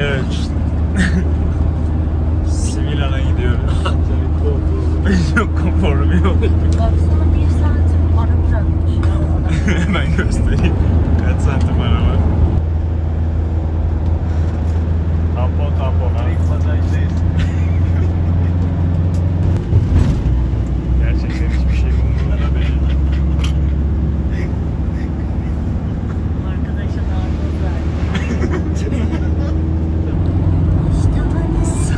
Evet. Similan'a gidiyoruz. Çok konforlu bir yol. Baksana bir santim ara bırakmış. Hemen göstereyim. Kaç santim araba. Tampon tampon ha. Gerçekten hiçbir şey umurumda değil. Arkadaşa narkoz verdi. işte annesi,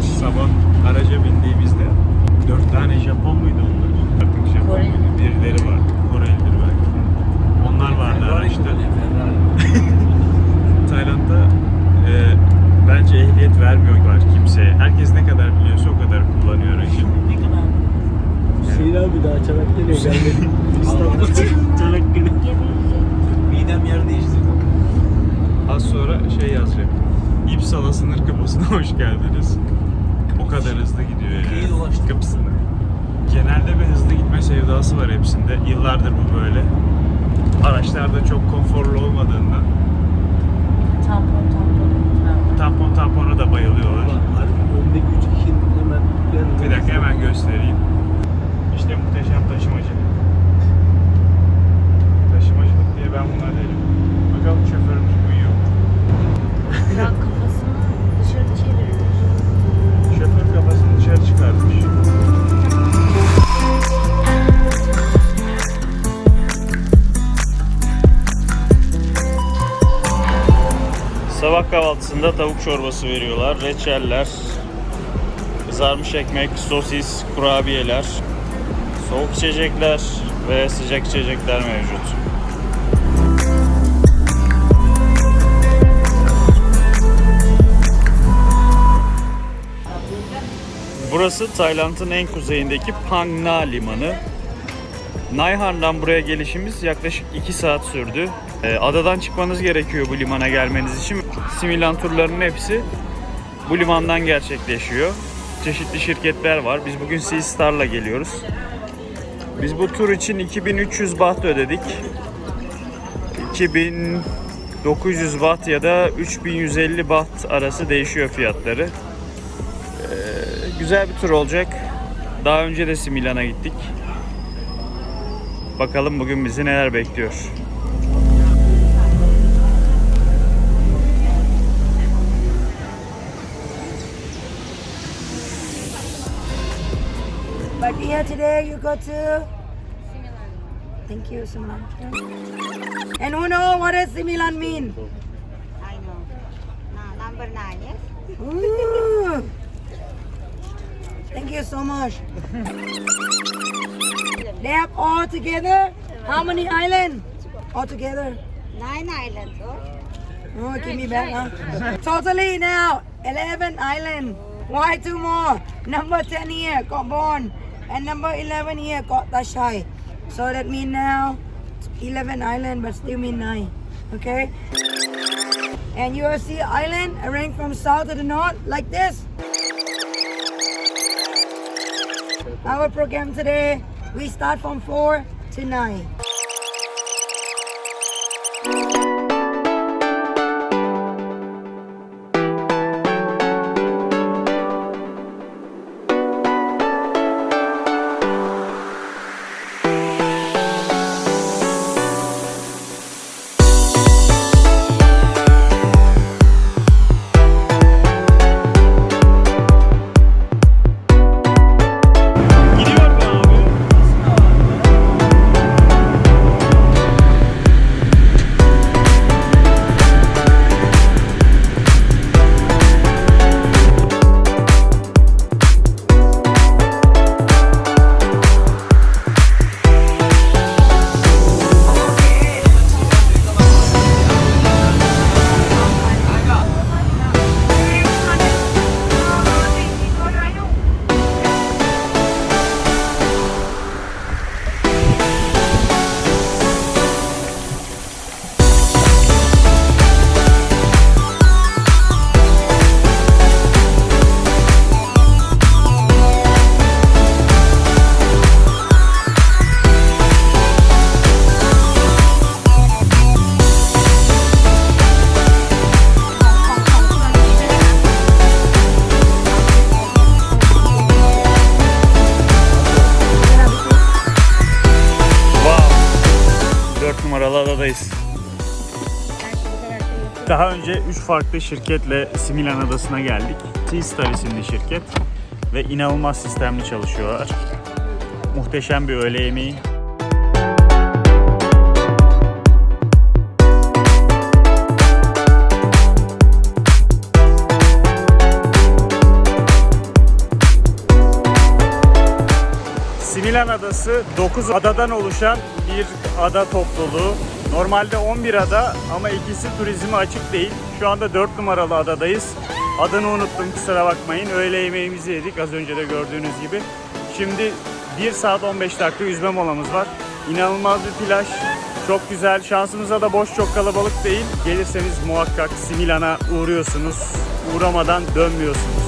işte o. Sabah araca bindiğimizde dört tane Japon muydu onlar? Artık Japon muydu? Birileri var. Korelidir belki. Onlar vardı araçta. Tayland'da e, bence ehliyet vermiyorlar kimseye. Herkes ne kadar biliyorsa o kadar kullanıyor aracı. Ne kadar? Hüseyin abi daha Çanakkale'ye gelmedi. İstanbul'a Çanakkale. Midem yer değişti. Az sonra şey yazacak. İpsala sınır kapısına hoş geldiniz. Kadar hızlı gidiyor yani. dolaştık. Kapısına. Genelde bir hızlı gitme sevdası var hepsinde. Yıllardır bu böyle. Araçlarda çok konforlu olmadığından Tampon tampon tampon tampona da bayılıyorlar. Harbi öndeki üç kişinin hemen yanında. Bir dakika hemen göstereyim. İşte muhteşem taşımacılık. Taşımacılık diye ben buna derim. Bakalım şoförümüz uyuyor. mu? Çıkartmış. Sabah kahvaltısında tavuk çorbası veriyorlar, reçeller, kızarmış ekmek, sosis, kurabiyeler, soğuk içecekler ve sıcak içecekler mevcut. Burası Tayland'ın en kuzeyindeki Phang Nga Limanı. Naihan'dan buraya gelişimiz yaklaşık 2 saat sürdü. Ee, adadan çıkmanız gerekiyor bu limana gelmeniz için. Similan turlarının hepsi bu limandan gerçekleşiyor. Çeşitli şirketler var. Biz bugün Sea Star'la geliyoruz. Biz bu tur için 2300 baht ödedik. 2900 baht ya da 3150 baht arası değişiyor fiyatları. Güzel bir tur olacak. Daha önce de Similan'a gittik. Bakalım bugün bizi neler bekliyor. But here today you go to Thank you, Similan. And who know what does Similan mean? I know. Now, number nine, yes? Ooh. Thank you so much. they have all together how many islands? All together. Nine islands, oh. Oh, give me back now. Totally now, 11 island. Why two more? Number 10 here, got born. And number 11 here, got Tashai. So that mean now 11 island, but still mean 9. Okay? And you will see island arranged from south to the north like this. Our program today, we start from 4 to 9. farklı şirketle Similan Adası'na geldik. Seastar isimli şirket ve inanılmaz sistemli çalışıyorlar. Muhteşem bir öğle yemeği. Similan Adası 9 adadan oluşan bir ada topluluğu. Normalde 11 ada ama ikisi turizme açık değil. Şu anda 4 numaralı adadayız. Adını unuttum kusura bakmayın. Öğle yemeğimizi yedik az önce de gördüğünüz gibi. Şimdi 1 saat 15 dakika yüzme molamız var. İnanılmaz bir plaj. Çok güzel. Şansımıza da boş çok kalabalık değil. Gelirseniz muhakkak Similan'a uğruyorsunuz. Uğramadan dönmüyorsunuz.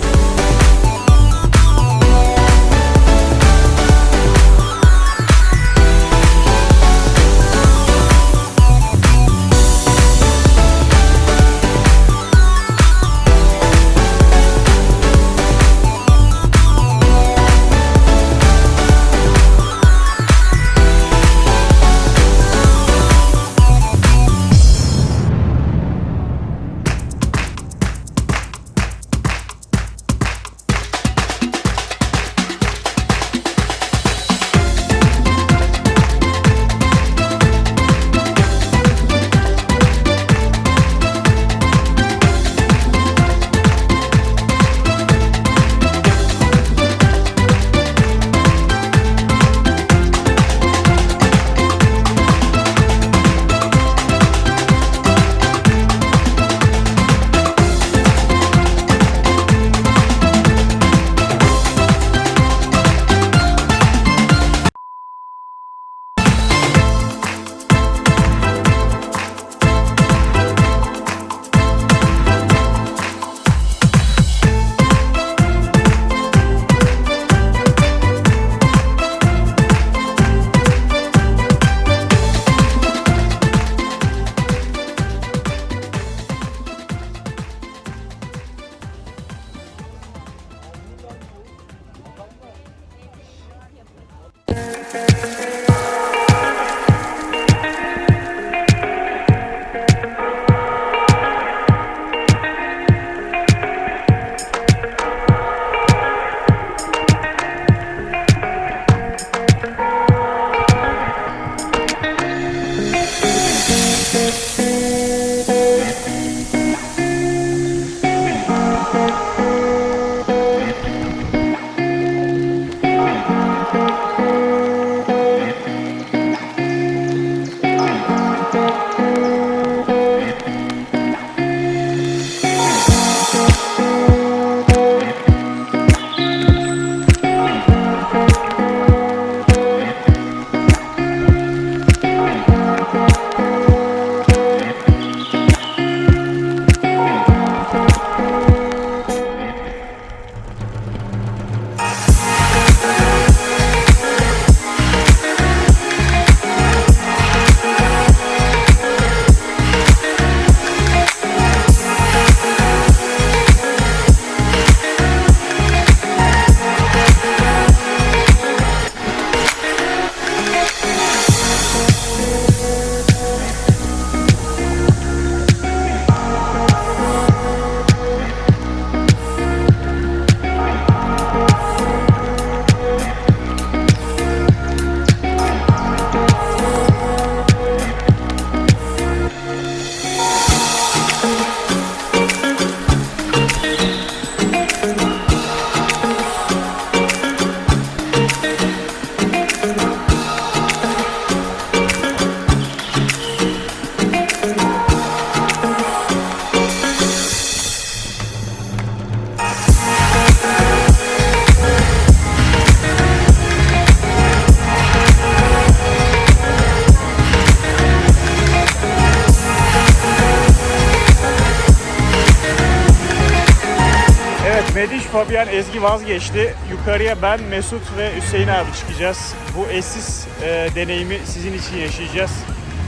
Fabian, Ezgi vazgeçti. Yukarıya ben, Mesut ve Hüseyin abi çıkacağız. Bu eşsiz e, deneyimi sizin için yaşayacağız.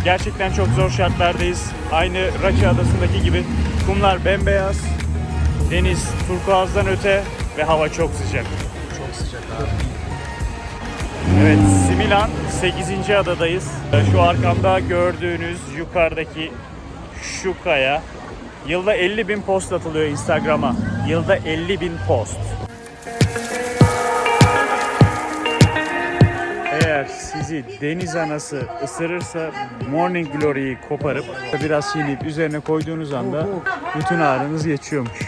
Gerçekten çok zor şartlardayız. Aynı Raça Adası'ndaki gibi. Kumlar bembeyaz, deniz turkuazdan öte ve hava çok sıcak. Çok sıcak abi. Evet, Similan 8. adadayız. Şu arkamda gördüğünüz yukarıdaki şu kaya yılda 50 bin post atılıyor Instagram'a. Yılda 50 bin post. Eğer sizi deniz anası ısırırsa Morning Glory'yi koparıp biraz çiğneyip üzerine koyduğunuz anda bütün ağrınız geçiyormuş.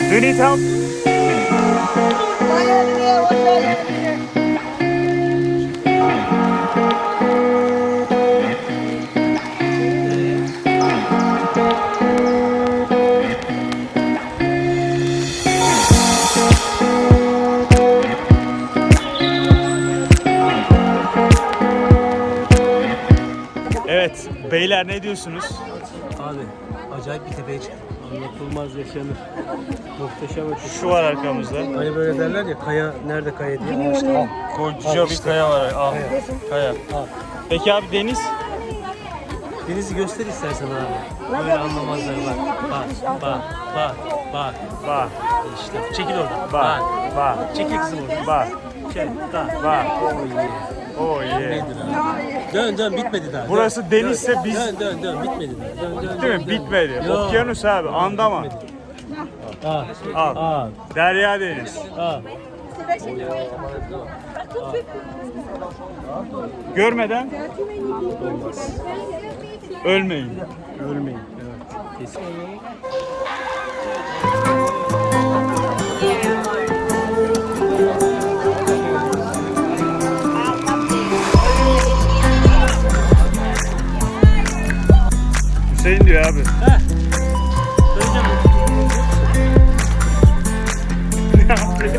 Do you need help? Beyler ne diyorsunuz? Abi acayip bir tepeye çıktık. Anlatılmaz yaşanır. Muhteşem ötesi. Şu var arkamızda. Hani böyle derler ya kaya nerede kaya diye. Al işte, al. Koca bir kaya var. Al. Kaya. Al. Peki abi deniz? Denizi göster istersen abi. Böyle anlamazlar bak. Bak bak bak bak. Bak, İşte çekil oradan. bak, bak, Çekil kızım oradan. bak, Gel. Tamam. bak. Oh yeah. Dön dön bitmedi daha. Burası Dön, denizse dön, biz- Dön dön dön bitmedi daha. Dön dön. Değil dön, mi? dön. Bitmedi. Yok. Okyanus abi, Andama. Al. Al. Al. Derya deniz. Al. Görmeden ölmeyin. Ölmeyin. Evet. Kesin. Hüseyin diyor abi. Heh. Söyleyeceğim. Tasfiye.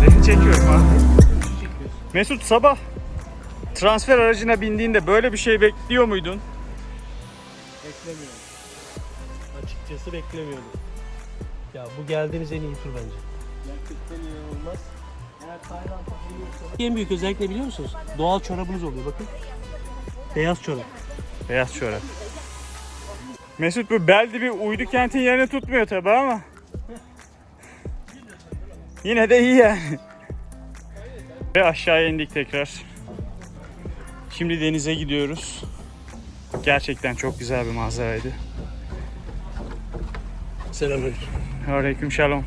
Seni çekiyorum abi. Mesut sabah transfer aracına bindiğinde böyle bir şey bekliyor muydun? Beklemiyorum. Açıkçası beklemiyordum. Ya bu geldiğimiz en iyi tur bence. Gerçekten. Eğer Tayland'a En büyük özellik ne biliyor musunuz? Doğal çorabınız oluyor bakın. Beyaz çorap. Beyaz çorap. Mesut bu bel dibi uydu kentin yerini tutmuyor tabi ama. Yine de iyi yani. Ve aşağıya indik tekrar. Şimdi denize gidiyoruz. Gerçekten çok güzel bir manzaraydı. Selamünaleyküm. Aleyküm şalom.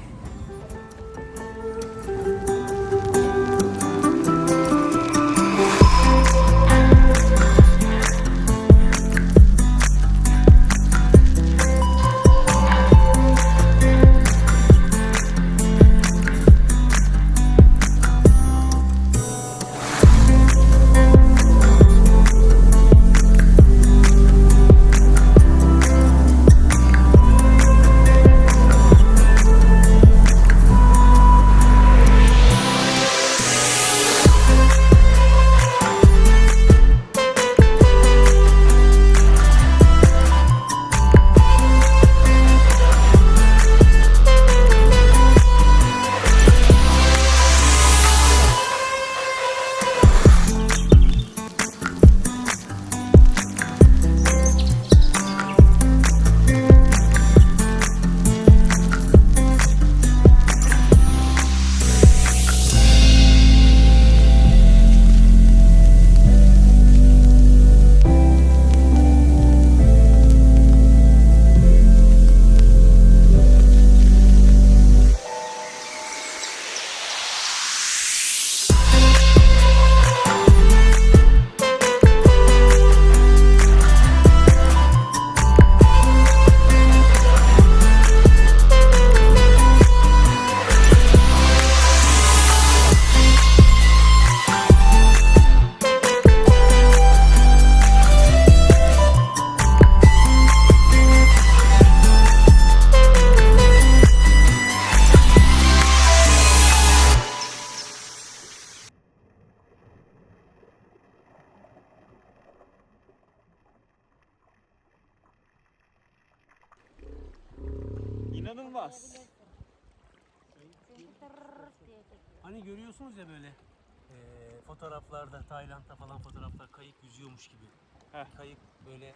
Ya böyle eee, fotoğraflarda, Tayland'da falan fotoğraflar kayık yüzüyormuş gibi. Heh. Kayık böyle eee,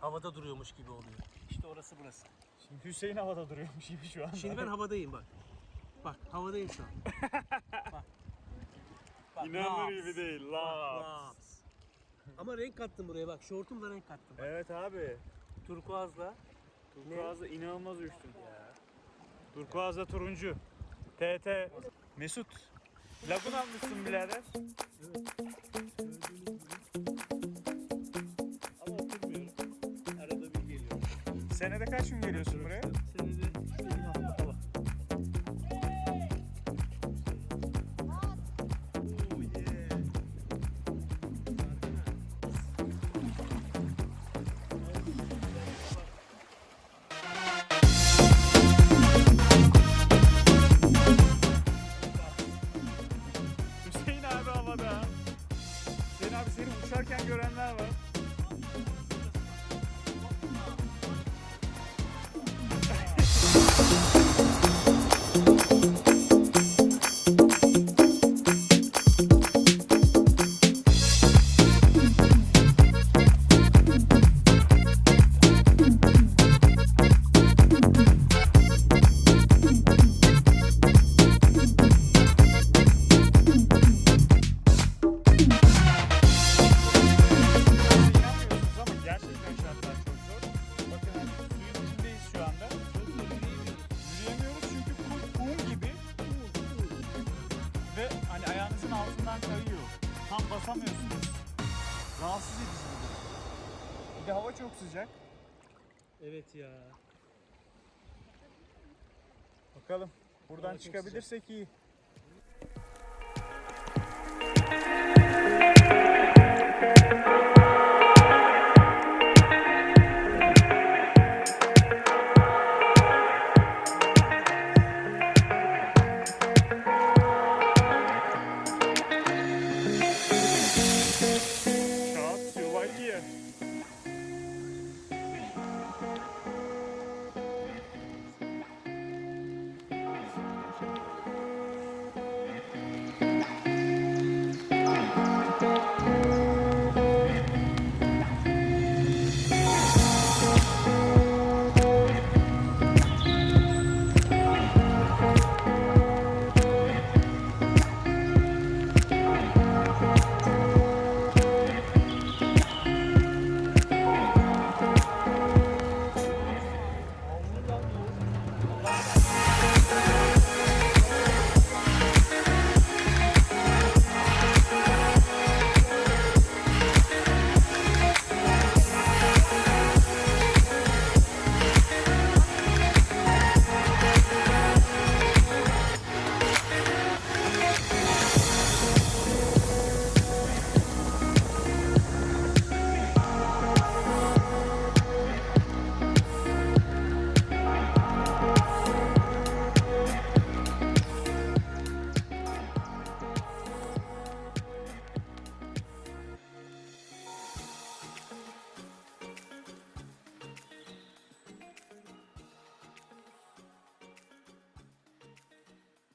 havada duruyormuş gibi oluyor. İşte orası burası. Şimdi Hüseyin havada duruyormuş gibi şu anda. Şimdi ben havadayım bak. Bak havadayım şu an. bak. Bak, İnanılır laps. gibi değil. Bak, Laps. laps. Ama renk kattım buraya bak. Şortumla renk kattım. Bak. Evet abi. Turkuazla. Turkuaz'da inanılmaz uçtun. Turkuaz'da turuncu. TT. Mesut. Lagun almışsın birader. Ama oturmuyorum. Arada bir geliyorum. Senede kaç gün geliyorsun buraya? Buradan çıkabilirsek iyi.